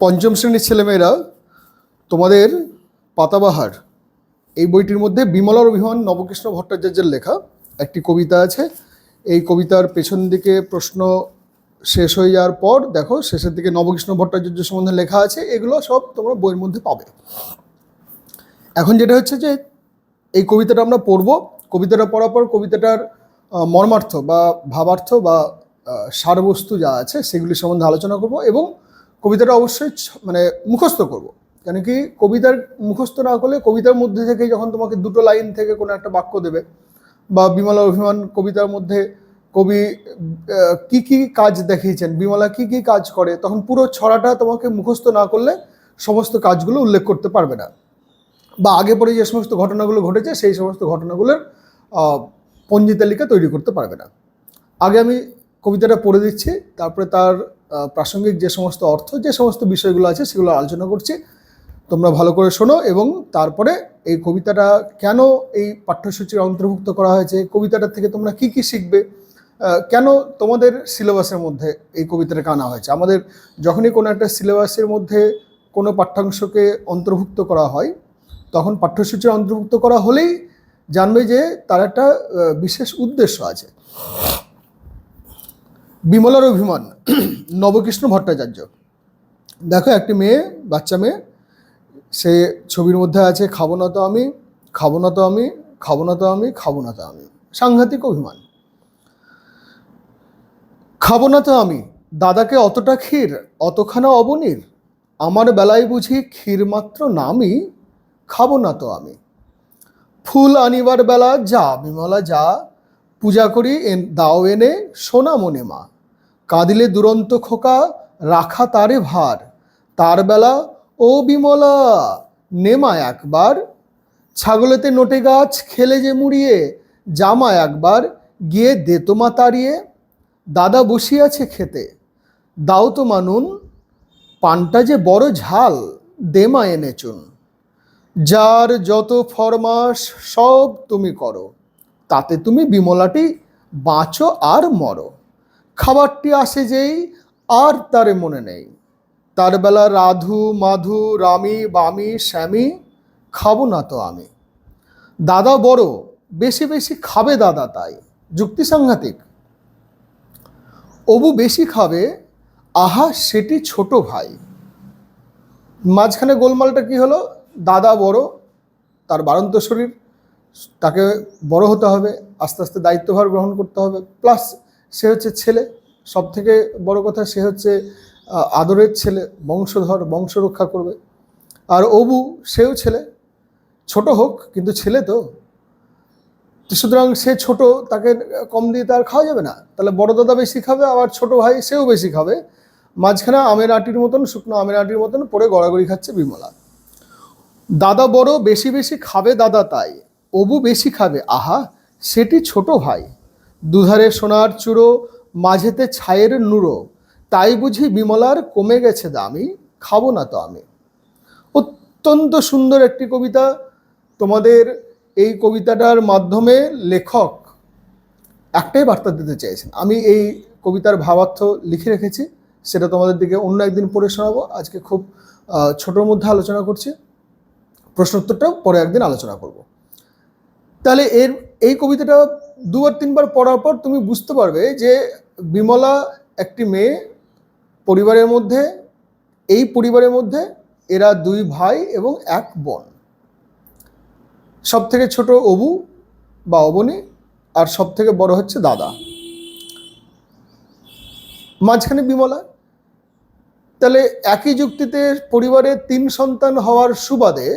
পঞ্চম শ্রেণির ছেলেমেয়েরা তোমাদের পাতাবাহার। এই বইটির মধ্যে বিমলার অভিমান, নবকৃষ্ণ ভট্টাচার্যের লেখা একটি কবিতা আছে। এই কবিতার পেছন দিকে প্রশ্ন শেষ হয়ে যাওয়ার পর, দেখো, শেষের দিকে নবকৃষ্ণ ভট্টাচার্য সম্বন্ধে লেখা আছে। এগুলো সব তোমরা বইয়ের মধ্যে পাবে। এখন যেটা হচ্ছে যে, এই কবিতাটা আমরা পড়ব। কবিতাটা পড়ার পর কবিতাটার মর্মার্থ বা ভাবার্থ বা সারবস্তু যা আছে, সেগুলি সম্বন্ধে আলোচনা করব এবং কবিতাটা অবশ্যই মানে মুখস্থ করব। কেন কি কবিতার মুখস্থ না করলে কবিতার মধ্যে থেকে যখন তোমাকে দুটো লাইন থেকে কোনো একটা বাক্য দেবে বা বিমলা অভিমান কবিতার মধ্যে কবি কি কি কাজ দেখিয়েছেন বিমলা কি কি কাজ করে তখন পুরো ছড়াটা তোমাকে মুখস্থ না করলে সমস্ত কাজগুলো উল্লেখ করতে পারবে না। বা আগে পরে যে সমস্ত ঘটনাগুলো ঘটেছে সেই সমস্ত ঘটনাগুলোর আহ, পঞ্জি তালিকা তৈরি করতে পারবে না। আগে আমি কবিতাটা পড়ে দিচ্ছি তারপরে তার প্রাসঙ্গিক যে সমস্ত অর্থ, যে সমস্ত বিষয়গুলো আছে সেগুলো আলোচনা করছি। তোমরা ভালো করে শোনো এবং তারপরে এই কবিতাটা কেন এই পাঠ্যসূচির অন্তর্ভুক্ত করা হয়েছে কবিতাটা থেকে তোমরা কি কি শিখবে কেন তোমাদের সিলেবাসের মধ্যে এই কবিতাটা আনা হয়েছে? আমাদের যখনই কোনো একটা সিলেবাসের মধ্যে কোনো পাঠ্যাংশকে অন্তর্ভুক্ত করা হয়, তখন পাঠ্যসূচির অন্তর্ভুক্ত করা হলেই জানবে যে তার একটা বিশেষ উদ্দেশ্য আছে। বিমলার অভিমান, নবকৃষ্ণ ভট্টাচার্য। দেখো, একটি মেয়ে, বাচ্চা মেয়ে, সে ছবির মধ্যে আছে, খাব না তো আমি, খাব না তো আমি, খাব না তো আমি, খাব না তো আমি। সাংঘাতিক অভিমান। খাব না তো আমি, দাদাকে অতটা ক্ষীর, অতখানা অবনীর, আমার বেলায় বুঝি ক্ষীর মাত্র নামই, খাব না তো আমি। ফুল আনিবার বেলা যা, বিমলা যা, পূজা করি দাও এনে সোনা মনে মা। কাঁদিলে দুরন্ত খোকা, রাখা তারে ভার। তার বেলা, ও বিমলা, নেমা একবার। ছাগলেতে নোটে গাছ, খেলে যে মুড়িয়ে, জামা একবার, গিয়ে দে তোমা তাড়িয়ে। দাদা বসিয়াছে খেতে, দাও তো মানুন পানটা যে বড় ঝাল দেমা এনে চুন। যার যত ফরমাস সব তুমি করো, তাতে তুমি বিমলাটি বাঁচো আর মরো। খাবারটি আসে যেই আর তারে মনে নেই। তার বেলা রাধু, মাধু, রামি, বামি, শ্যামি, খাব না তো আমি। দাদা বড়, বেশি বেশি খাবে দাদা তাই, যুক্তি সাংঘাতিক। অবু বেশি খাবে, আহা সেটি ছোট ভাই। মাঝখানে গোলমালটা কি হলো? দাদা বড়, তার বারন্ত শরীর, তাকে বড় হতে হবে, আস্তে আস্তে দায়িত্বভার গ্রহণ করতে হবে, প্লাস সে হচ্ছে ছেলে। সব থেকে বড় কথা, সে হচ্ছে আদরের ছেলে, বংশধর, বংশ রক্ষা করবে। আর অবু, সেও ছেলে। ছোট হোক, কিন্তু ছেলে তো। সুতরাং সে ছোট, তাকে কম দিয়ে তার খাওয়া যাবে না। তাহলে বড় দাদা বেশি খাবে, আবার ছোট ভাই সেও বেশি খাবে। মাঝখানে আমের আটির মতন, শুকনো আমের আটির মতন পরে গড়াগড়ি খাচ্ছে বিমলা। দাদা বড় বেশি বেশি খাবে, দাদা তাই। অবু বেশি খাবে, আহা, সেটি ছোট ভাই। দুধারে সোনার চূড়ো, মাঝেতে ছায়ের নুড়ো। তাই বুঝি বিমলার কমে গেছে দামি খাব না তো আমি। অত্যন্ত সুন্দর একটি কবিতা, তোমাদের এই কবিতাটার মাধ্যমে লেখক একটাই বার্তা দিতে চাইছেন আমি এই কবিতার ভাবার্থ লিখে রেখেছি, সেটা তোমাদের দিকে অন্য একদিন পড়ে শোনাবো। আজকে খুব ছোটোর মধ্যে আলোচনা করছি। প্রশ্ন উত্তরটাও পরে একদিন আলোচনা করব। তাহলে এর, এই কবিতাটা দুবার, তিনবার পড়ার পর তুমি বুঝতে পারবে যে বিমলা একটি মেয়ে, পরিবারের মধ্যে, এই পরিবারের মধ্যে এরা দুই ভাই এবং এক বোন। সব থেকে ছোট অবু বা অবনী আর সব থেকে বড় হচ্ছে দাদা। মাঝখানে বিমলা। তাহলে একই যুক্তিতে পরিবারে তিন সন্তান হওয়ার সুবাদে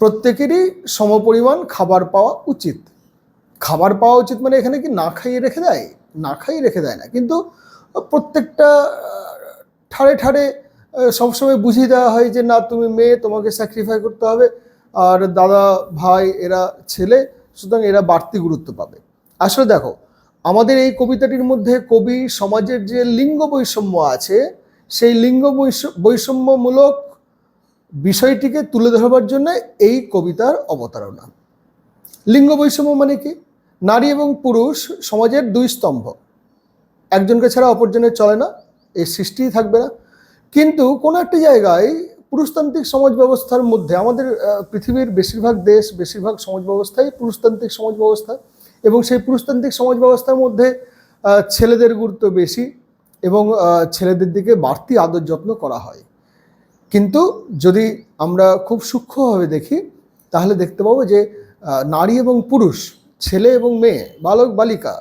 প্রত্যেকেরই সমপরিমাণ খাবার পাওয়া উচিত। খাবার পাওয়া উচিত মানে এখানে কি না খাইয়ে রেখে দেয়? না খাইয়ে রেখে দেয় না। কিন্তু প্রত্যেকটা ঠাড়ে ঠাড়ে সবসময় বুঝিয়ে দেওয়া হয় যে না, তুমি মেয়ে, তোমাকে স্যাক্রিফাই করতে হবে। আর দাদা, ভাই, এরা ছেলে, সুতরাং এরা বাড়তি গুরুত্ব পাবে। আসলে দেখো, আমাদের এই কবিতাটির মধ্যে কবি সমাজের যে লিঙ্গ বৈষম্য আছে, সেই লিঙ্গ বৈষ- বৈষম্যমূলক বিষয়টিকে তুলে ধরবার জন্য এই কবিতার অবতারণা। লিঙ্গ বৈষম্য মানে কি? নারী এবং পুরুষ সমাজের দুই স্তম্ভ। একজনকে ছাড়া অপরজনের চলে না এই সৃষ্টিই থাকবে না। কিন্তু কোনো একটি জায়গায় পুরুষতান্ত্রিক সমাজ ব্যবস্থার মধ্যে, আমাদের পৃথিবীর বেশিরভাগ দেশ, বেশিরভাগ সমাজ ব্যবস্থাই পুরুষতান্ত্রিক সমাজ ব্যবস্থা। এবং সেই পুরুষতান্ত্রিক সমাজ ব্যবস্থার মধ্যে ছেলেদের গুরুত্ব বেশি এবং ছেলেদের দিকে বাড়তি আদর যত্ন করা হয়। কিন্তু যদি আমরা খুব সূক্ষ্মভাবে দেখি, তাহলে দেখতে পাবো যে নারী এবং পুরুষ ছেলে এবং মেয়ে, বালক, বালিকা,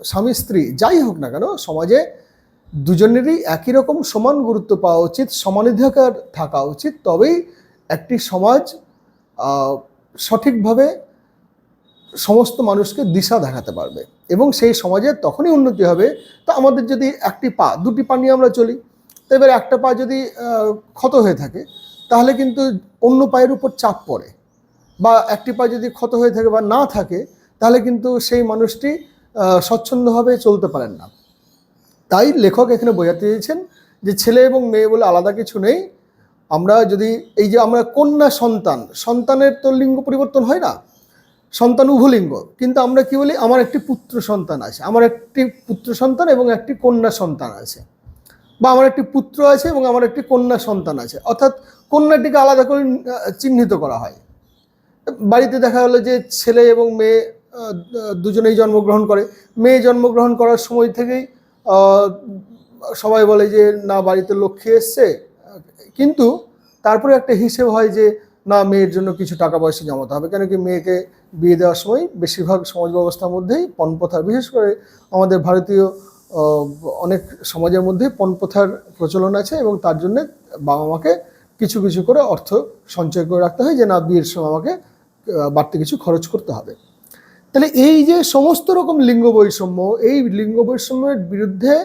স্বামী, স্ত্রী, যাই হোক না কেন, সমাজে দুজনেরই একই রকম সমান গুরুত্ব পাওয়া উচিত, সমানাধিকার থাকা উচিত। তবেই একটি সমাজ সঠিকভাবে সমস্ত মানুষকে দিশা দেখাতে পারবে এবং সেই সমাজের তখনই উন্নতি হবে। তা আমাদের যদি একটি পা, দুটি পা নিয়ে আমরা চলি, তো এবার একটা পা যদি ক্ষত হয়ে থাকে, তাহলে কিন্তু অন্য পায়ের উপর চাপ পড়ে বা একটি পা যদি ক্ষত হয়ে থাকে বা না থাকে তাহলে কিন্তু সেই মানুষটি স্বচ্ছন্দভাবে চলতে পারেন না। তাই লেখক এখানে বোঝাতে চেয়েছেন যে ছেলে এবং মেয়ে বলে আলাদা কিছু নেই। আমরা যদি এই যে আমরা কন্যা সন্তান, সন্তানের তো লিঙ্গ পরিবর্তন হয় না, সন্তান উভলিঙ্গ, কিন্তু আমরা কি বলি, আমার একটি পুত্র সন্তান আছে, আমার একটি পুত্র সন্তান এবং একটি কন্যা সন্তান আছে, বা আমার একটি পুত্র আছে এবং আমার একটি কন্যা সন্তান আছে। অর্থাৎ কন্যাটিকে আলাদা করে চিহ্নিত করা হয়। বাড়িতে দেখা গেলো যে ছেলে এবং মেয়ে দুজনেই জন্মগ্রহণ করে। মেয়ে জন্মগ্রহণ করার সময় থেকেই সবাই বলে যে, না, বাড়িতে লক্ষ্মী এসছে। কিন্তু তারপরে একটা হিসেব হয় যে, না, মেয়ের জন্য কিছু টাকা পয়সা জমাতে হবে। কেন কি মেয়েকে বিয়ে দেওয়ার সময় বেশিরভাগ সমাজ ব্যবস্থার মধ্যেই পণপ্রথা বিশেষ করে আমাদের ভারতীয় অনেক সমাজের মধ্যে পণপ্রথার প্রচলন আছে এবং তার জন্যে বাবা মাকে কিছু কিছু করে অর্থ সঞ্চয় করে রাখতে হয় যে, না, বিয়ের সময় আমাকে বাড়তি কিছু খরচ করতে হবে। তাহলে এই যে সমস্ত রকম লিঙ্গ বৈষম্য, এই লিঙ্গ বৈষম্যের বিরুদ্ধে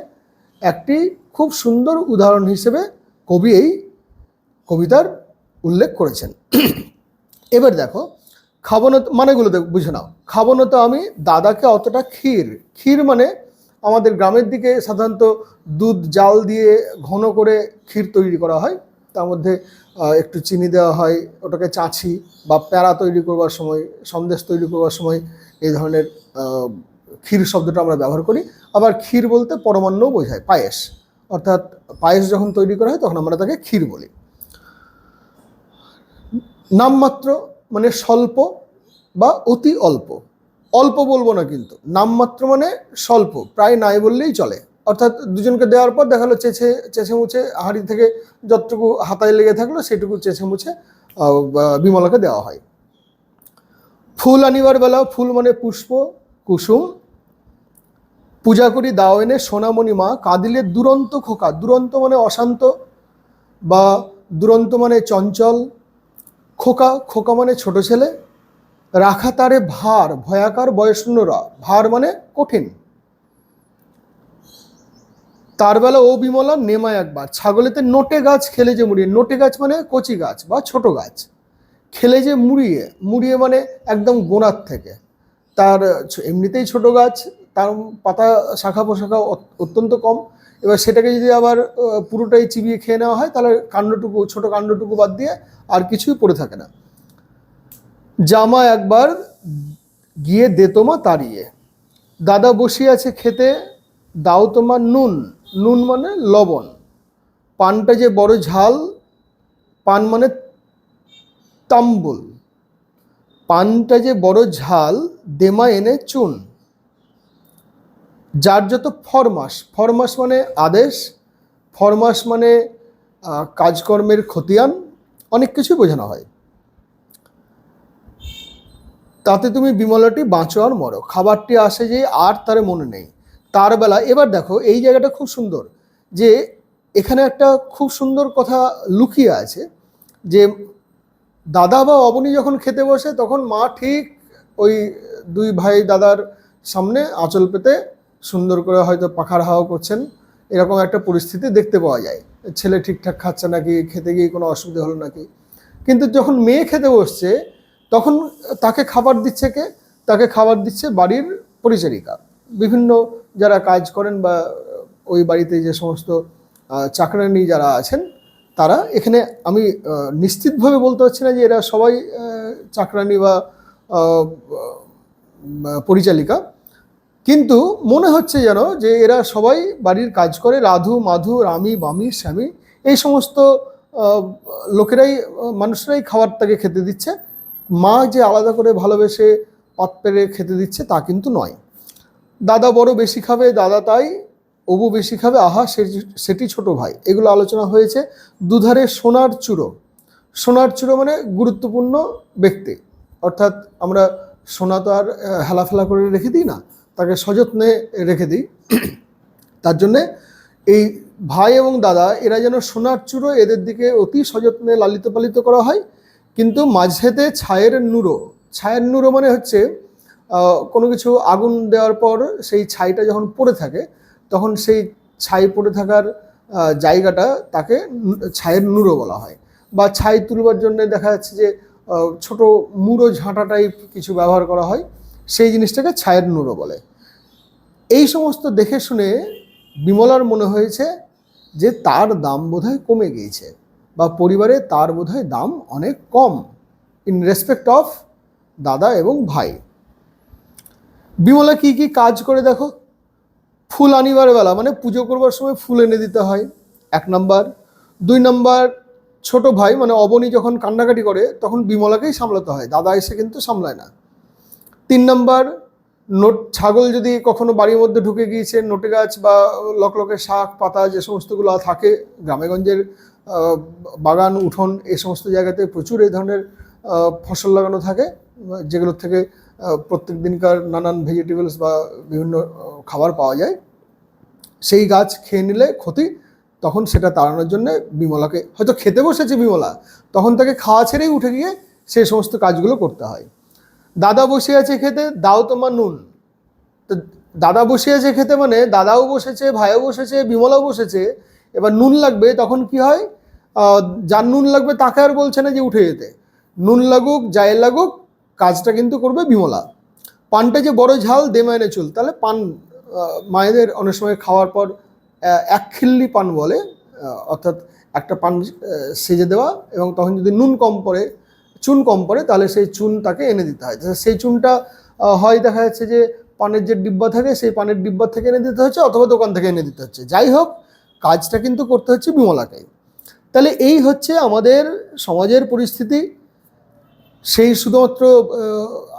একটি খুব সুন্দর উদাহরণ হিসেবে কবি এই কবিতার উল্লেখ করেছেন। এবার দেখো খাবনো তো- মানেগুলো দেখ- বুঝে নাও। খাবনো তো আমি দাদাকে অতটা ক্ষীর ক্ষীর মানে আমাদের গ্রামের দিকে সাধারণত দুধ, জাল দিয়ে ঘন করে ক্ষীর তৈরি করা হয়। তার মধ্যে একটু চিনি দেওয়া হয়, ওটাকে চাঁছি বা প্যারা তৈরি করবার সময়, সন্দেশ তৈরি করবার সময় এই ধরনের ক্ষীর শব্দটা আমরা ব্যবহার করি। আবার ক্ষীর বলতে পরমান্নও বোঝায়, পায়েস। অর্থাৎ পায়েস যখন তৈরি করা হয়, তখন আমরা তাকে ক্ষীর বলি। নামমাত্র মানে স্বল্প বা অতি অল্প। অল্প বলব না কিন্তু, নামমাত্র মানে স্বল্প, প্রায় নাই বললেই চলে। অর্থাৎ দুজনকে দেওয়ার পর দেখাল চেঁচে চেঁচে মুছে হাঁড়ি থেকে যতটুকু হাতায় লেগে থাকল, সেটুকু চেঁচে মুছে বিমলাকে দেওয়া হয়। ফুল আনিবার বেলা ফুল মানে পুষ্প, কুসুম। পূজা করি দাও এনে সোনামণি মা, কাঁদিলে দুরন্ত খোকা। দুরন্ত মানে অশান্ত বা দুরন্ত মানে চঞ্চল। খোকা খোকা মানে ছোট ছেলে। রাখা তারে ভার, ভয়াকার বয়সন্যরা ভার মানে কঠিন। তার বেলা ও বিমলা নেমায় একবার। ছাগলেতে নোটে গাছ খেলে যে মুড়িয়ে নোটে গাছ মানে কচি গাছ বা ছোট গাছ। খেলে যে মুড়িয়ে মুড়িয়ে মানে একদম গোড়ার থেকে। তার, এমনিতেই ছোট গাছ, তার পাতা শাখা পোশাখা অত্যন্ত কম। এবার সেটাকে যদি আবার পুরোটাই চিবিয়ে খেয়ে নেওয়া হয়, তাহলে কাণ্ডটুকু, ছোট কাণ্ডটুকু বাদ দিয়ে আর কিছুই পড়ে থাকে না। জামা একবার গিয়ে দে তোমা তাড়িয়ে। দাদা বসিয়ে আছে খেতে, দাও তোমার নুন। নুন মানে লবণ। পানটা যে বড় ঝাল, পান মানে তাম্বুল পানটা যে বড় ঝাল দেমা এনে চুন। যার যত ফরমাস ফরমাস মানে আদেশ ফরমাস মানে কাজকর্মের খতিয়ান, অনেক কিছুই বোঝানো হয়। তাতে তুমি বিমলাটি বাঁচো আর মরো। খাবারটি আসে যে আর তার মনে নেই। তার বেলা, এবার দেখো, এই জায়গাটা খুব সুন্দর যে এখানে একটা খুব সুন্দর কথা লুকিয়ে আছে যে দাদা বা অবনী যখন খেতে বসে, তখন মা ঠিক ওই দুই ভাই দাদার সামনে আঁচল পেতে সুন্দর করে হয়তো পাখার হাওয়া করছেন। এরকম একটা পরিস্থিতি দেখতে পাওয়া যায়। ছেলে ঠিকঠাক খাচ্ছে নাকি? খেতে গিয়ে কোনো অসুবিধা হলো নাকি? কিন্তু যখন মেয়ে খেতে বসছে, তখন তাকে খাবার দিচ্ছে কে? তাকে খাবার দিচ্ছে বাড়ির পরিচারিকা। বিভিন্ন যারা কাজ করেন বা ওই বাড়িতে যে সমস্ত চাকরানি যারা আছেন তারা এখানে, আমি নিশ্চিতভাবে বলতে পারছি না যে এরা সবাই চাকরানি বা পরিচালিকা। কিন্তু মনে হচ্ছে যেন যে এরা সবাই বাড়ির কাজ করে, রাধু, মাধু, রামি, বামি, স্বামী, এই সমস্ত লোকেরাই, মানুষরাই খাবার তাকে খেতে দিচ্ছে। মা যে আলাদা করে ভালোবেসে পাত পেরে খেতে দিচ্ছে তা কিন্তু নয়। দাদা বড় বেশি খাবে, দাদা তাই অবু বেশি খাবে, আহা, সেটি ছোট ভাই। এগুলো আলোচনা হয়েছে দুধারে সোনার চূড়ো। সোনার চূড়ো মানে গুরুত্বপূর্ণ ব্যক্তি। অর্থাৎ আমরা সোনা তো আর হেলাফেলা করে রেখে দিই না, তাকে সযত্নে রেখে দিই। তার জন্যে এই ভাই এবং দাদা, এরা যেন সোনার চূড়ো এদের দিকে অতি সযত্নে লালিত পালিত করা হয়, কিন্তু মাঝেতে ছায়ের নুরো ছায়ের নুরো মানে হচ্ছে কোনো কিছু আগুন দেওয়ার পর সেই ছাইটা যখন পড়ে থাকে তখন সেই ছাই পড়ে থাকার জায়গাটা তাকে ছায়ের নুরো বলা হয়। বা ছাই তুলবার জন্য দেখা যাচ্ছে যে ছোট মুড়ো ঝাঁটা টাইপ কিছু ব্যবহার করা হয়, সেই জিনিসটাকে ছায়ের নুরো বলে। এই সমস্ত দেখে শুনে বিমলার মনে হয়েছে যে, তার দাম বোধহয় কমে গিয়েছে বা পরিবারে তার বোধহয় দাম অনেক কম ইন রেসপেক্ট অফ দাদা এবং ভাই। বিমলা কি কি কাজ করে দেখো? ফুল আনিবার বেলা মানে পুজো করবার সময় ফুল এনে দিতে হয়, এক নাম্বার। দুই নাম্বার, ছোট ভাই মানে অবনী যখন কান্নাকাটি করে, তখন বিমলাকেই সামলাতে হয়, দাদা এসে কিন্তু সামলায় না। তিন নাম্বার, নোট, ছাগল যদি কখনো বাড়ির মধ্যে ঢুকে গিয়েছে, নোটে গাছ বা লকলকে শাক, পাতা যে সমস্তগুলো থাকে, গ্রামেগঞ্জের বাগান, উঠোন এই সমস্ত জায়গাতে প্রচুর এই ধরনের ফসল লাগানো থাকে, যেগুলোর থেকে প্রত্যেক দিনকার নানান ভেজিটেবলস বা বিভিন্ন খাবার পাওয়া যায়। সেই গাছ খেয়ে নিলে ক্ষতি, তখন সেটা তাড়ানোর জন্য বিমলাকে, হয়তো খেতে বসেছে বিমলা, তখন তাকে খাওয়া ছেড়েই উঠে গিয়ে সেই সমস্ত কাজগুলো করতে হয়। দাদা বসে আছে খেতে, দাও তোমার নুন। তো দাদা বসে আছে খেতে মানে দাদাও বসেছে, ভাইও বসেছে, বিমলাও বসেছে। এবার নুন লাগবে, তখন কি হয়? যার নুন লাগবে তাকে আর বলছে না যে উঠে যেতে। নুন লাগুক, যাই লাগুক কাজটা কিন্তু করবে বিমলা। পানটা যে বড় ঝাল, দে মায়নে চুল। তাহলে পান মায়েদের অনেক সময় খাওয়ার পর এক খিল্লি পান বলে অর্থাৎ একটা পান সেজে দেওয়া এবং তখন যদি নুন কম পড়ে, চুন কম পড়ে, তাহলে সেই চুন তাকে এনে দিতে হয়। সেই চুনটা হয় দেখা যাচ্ছে যে পানের যে ডিব্বা থাকে, সেই পানের ডিব্বা থেকে এনে দিতে হচ্ছে অথবা দোকান থেকে এনে দিতে হচ্ছে। যাই হোক, কাজটা কিন্তু করতে হচ্ছে বিমলাকে তাহলে এই হচ্ছে আমাদের সমাজের পরিস্থিতি। সেই শুধুমাত্র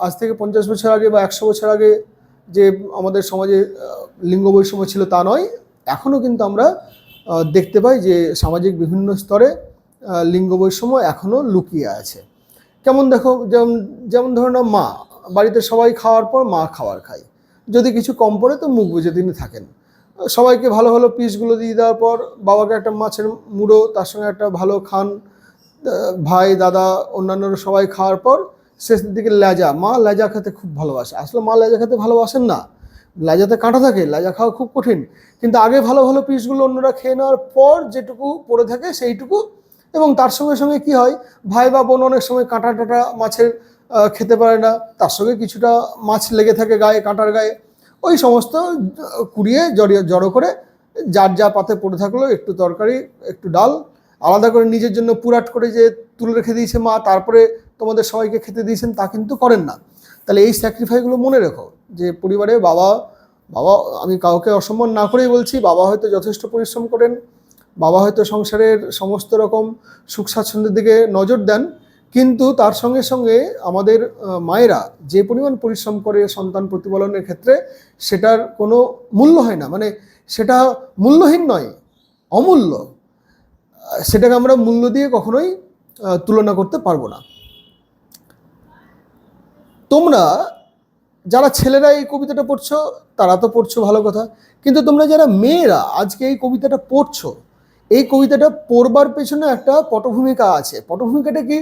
আজ থেকে পঞ্চাশ বছর আগে বা একশো বছর আগে যে আমাদের সমাজে লিঙ্গ বৈষম্য ছিল তা নয়, এখনও কিন্তু আমরা দেখতে পাই যে সামাজিক বিভিন্ন স্তরে লিঙ্গ বৈষম্য এখনও লুকিয়ে আছে। কেমন দেখো, যেমন যেমন ধরো না মা, বাড়িতে সবাই খাওয়ার পর মা খাওয়ার খায়। যদি কিছু কম পড়ে তো মুখ বুঝে তিনি থাকেন। সবাইকে ভালো ভালো পিসগুলো দিয়ে দেওয়ার পর বাবাকে একটা মাছের মুড়ো, তার সঙ্গে একটা ভালো খান ভাই, দাদা, অন্যান্যরা সবাই খাওয়ার পর শেষের দিকে লেজা। মা লেজা খেতে খুব ভালোবাসে। আসলে মা লেজা খেতে ভালোবাসেন না। লেজাতে কাঁটা থাকে, লেজা খাওয়া খুব কঠিন। কিন্তু আগে ভালো ভালো পিসগুলো অন্যরা খেয়ে নেওয়ার পর যেটুকু পড়ে থাকে সেইটুকু। এবং তার সঙ্গে সঙ্গে কি হয়, ভাই বা বোন অনেক সময় কাঁটা টাটা মাছের খেতে পারে না। তার সঙ্গে কিছুটা মাছ লেগে থাকে গায়ে, কাঁটার গায়ে। ওই সমস্ত কুড়িয়ে জড়িয়ে, জড়ো করে যার যা পাতে পড়ে থাকল, একটু তরকারি, একটু ডাল আলাদা করে নিজের জন্য পুরাট করে যে তুলে রেখে দিয়েছে মা, তারপরে তোমাদের সবাইকে খেতে দিয়েছেন, তা কিন্তু করেন না। তাহলে এই স্যাক্রিফাইগুলো মনে রেখো, যে পরিবারে বাবা বাবা, আমি কাউকে অসম্মান না করেই বলছি, বাবা হয়তো যথেষ্ট পরিশ্রম করেন, বাবা হয়তো সংসারের সমস্ত রকম সুখ স্বাচ্ছন্দ্যের দিকে নজর দেন, কিন্তু তার সঙ্গে সঙ্গে আমাদের মায়েরা যে পরিমাণ পরিশ্রম করে সন্তান প্রতিপালনের ক্ষেত্রে, সেটার কোনো মূল্য হয় না। মানে সেটা মূল্যহীন নয়, অমূল্য। সেটাকে আমরা মূল্য দিয়ে কখনোই তুলনা করতে পারব না। তোমরা যারা ছেলেরা এই কবিতাটা পড়ছো, তারা তো পড়ছো ভালো কথা। কিন্তু তোমরা যারা মেয়েরা আজকে এই কবিতাটা পড়ছো, এই কবিতাটা পড়বার পেছনে একটা পটভূমিকা আছে। পটভূমিকাটা কি?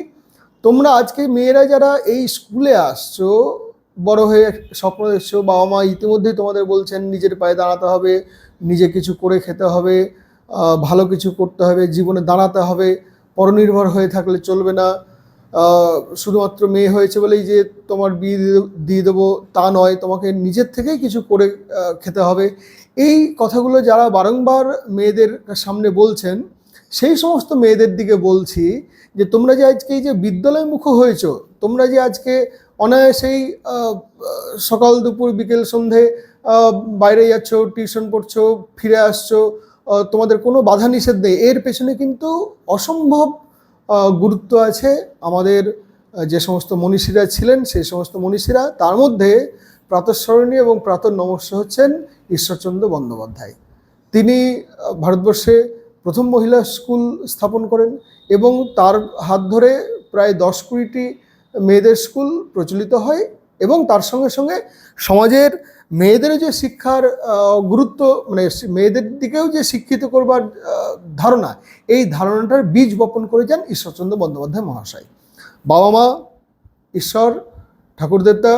তোমরা আজকে মেয়েরা যারা এই স্কুলে আসছো, বড় হয়ে স্বপ্ন দেখছ, বাবা মা ইতিমধ্যেই তোমাদের বলছেন, নিজের পায়ে দাঁড়াতে হবে, নিজে কিছু করে খেতে হবে। ভালো কিছু করতে হবে, জীবনে দাঁড়াতে হবে, পরনির্ভর হয়ে থাকলে চলবে না। শুধুমাত্র মেয়ে হয়েছে বলেই যে তোমার বিয়ে দিয়ে- দেবো তা নয়, তোমাকে নিজের থেকেই কিছু করে খেতে হবে। এই কথাগুলো যারা বারংবার মেয়েদের সামনে বলছেন, সেই সমস্ত মেয়েদের দিকে বলছি যে তোমরা যে আজকে যে বিদ্যালয় মুখ হয়েছো, তোমরা যে আজকে অনায়াসেই সকাল দুপুর বিকেল সন্ধে বাইরে যাচ্ছ, টিউশন পড়ছো, ফিরে আসছো তোমাদের কোনো বাধা নিষেধ নেই। এর পেছনে কিন্তু অসম্ভব গুরুত্ব আছে। আমাদের যে সমস্ত মনীষীরা ছিলেন সেই সমস্ত মনীষীরা তার মধ্যে প্রাতঃস্মরণী এবং প্রাতঃ নমস্য হচ্ছেন ঈশ্বরচন্দ্র বন্দ্যোপাধ্যায়। তিনি ভারতবর্ষে প্রথম মহিলা স্কুল স্থাপন করেন এবং তার হাত ধরে প্রায় দশ কুড়িটি মেয়েদের স্কুল প্রচলিত হয় এবং তার সঙ্গে সঙ্গে সমাজের মেয়েদের যে শিক্ষার গুরুত্ব মানে মেয়েদের দিকেও যে শিক্ষিত করবার ধারণা, এই ধারণাটার বীজ বপন করে যান ঈশ্বরচন্দ্র বন্দ্যোপাধ্যায় মহাশয়। বাবা মা, ঈশ্বর ঠাকুরদেবতা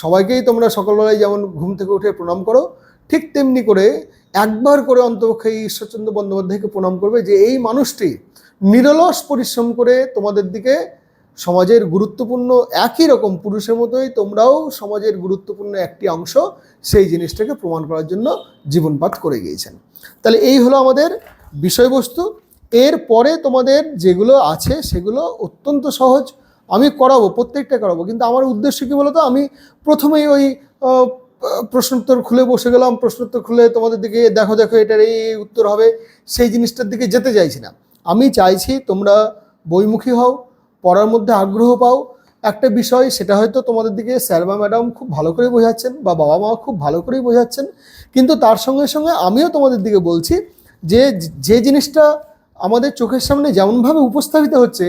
সবাইকেই তোমরা সকলবেলায় যেমন ঘুম থেকে উঠে প্রণাম করো, ঠিক তেমনি করে একবার করে অন্তপক্ষে এই ঈশ্বরচন্দ্র বন্দ্যোপাধ্যায়কে প্রণাম করবে যে এই মানুষটি নিরলস পরিশ্রম করে তোমাদের দিকে সমাজের গুরুত্বপূর্ণ একই রকম পুরুষের মতোই তোমরাও সমাজের গুরুত্বপূর্ণ একটি অংশ সেই জিনিসটাকে প্রমাণ করার জন্য জীবনপাত করে গিয়েছেন। তাহলে এই হলো আমাদের বিষয়বস্তু। এর পরে তোমাদের যেগুলো আছে সেগুলো অত্যন্ত সহজ। আমি করাবো, প্রত্যেকটা করাবো, কিন্তু আমার উদ্দেশ্য কী বলতো? আমি প্রথমেই ওই প্রশ্নোত্তর খুলে বসে গেলাম, প্রশ্নোত্তর খুলে তোমাদের দিকে দেখো দেখো, এটার এই উত্তর হবে, সেই জিনিসটার দিকে যেতে চাইছি না। আমি চাইছি তোমরা বইমুখী হও পড়ার মধ্যে আগ্রহ পাও, একটা বিষয় সেটা হয়তো তোমাদের দিকে স্যার বা ম্যাডাম খুব ভালো করে বোঝাচ্ছেন বা বাবা মা খুব ভালো করেই বোঝাচ্ছেন। কিন্তু তার সঙ্গে সঙ্গে আমিও তোমাদের দিকে বলছি যে যে জিনিসটা আমাদের চোখের সামনে যেমনভাবে উপস্থাপিত হচ্ছে,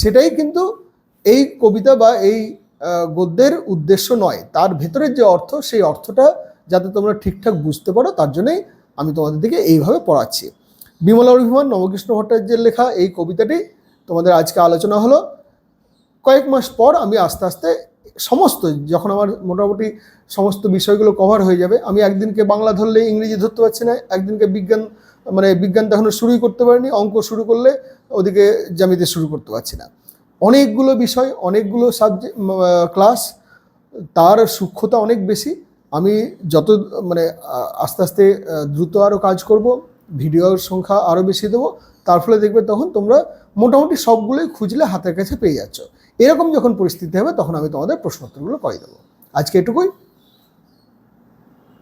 সেটাই কিন্তু এই কবিতা বা এই গদ্যের উদ্দেশ্য নয়। তার ভেতরের যে অর্থ, সেই অর্থটা যাতে তোমরা ঠিকঠাক বুঝতে পারো, তার জন্যই আমি তোমাদের দিকে এইভাবে পড়াচ্ছি। বিমলা অভিমান, নবকৃষ্ণ ভট্টাচার্যের লেখা এই কবিতাটি তোমাদের আজকে আলোচনা হলো। কয়েক মাস পর আমি আস্তে আস্তে সমস্ত, যখন আমার মোটামুটি সমস্ত বিষয়গুলো কভার হয়ে যাবে, আমি একদিনকে বাংলা ধরলে ইংরেজি ধরতে পারছি না, একদিনকে বিজ্ঞান মানে বিজ্ঞান তখন শুরুই করতে পারিনি, অঙ্ক শুরু করলে ওদিকে জ্যামিতি শুরু করতে পারছি না। অনেকগুলো বিষয়, অনেকগুলো সাবজেক্ট ক্লাস তার সূক্ষ্মতা অনেক বেশি। আমি যত মানে আস্তে আস্তে দ্রুত আরও কাজ করব ভিডিওর সংখ্যা আরও বেশি দেবো, তার ফলে দেখবে তখন তোমরা মোটামুটি সবগুলোই খুঁজলে হাতের কাছে পেয়ে যাচ্ছ। এরকম যখন পরিস্থিতি হবে, তখন আমি তোমাদের প্রশ্নোত্তরগুলো করে দেবো। আজকে এটুকুই।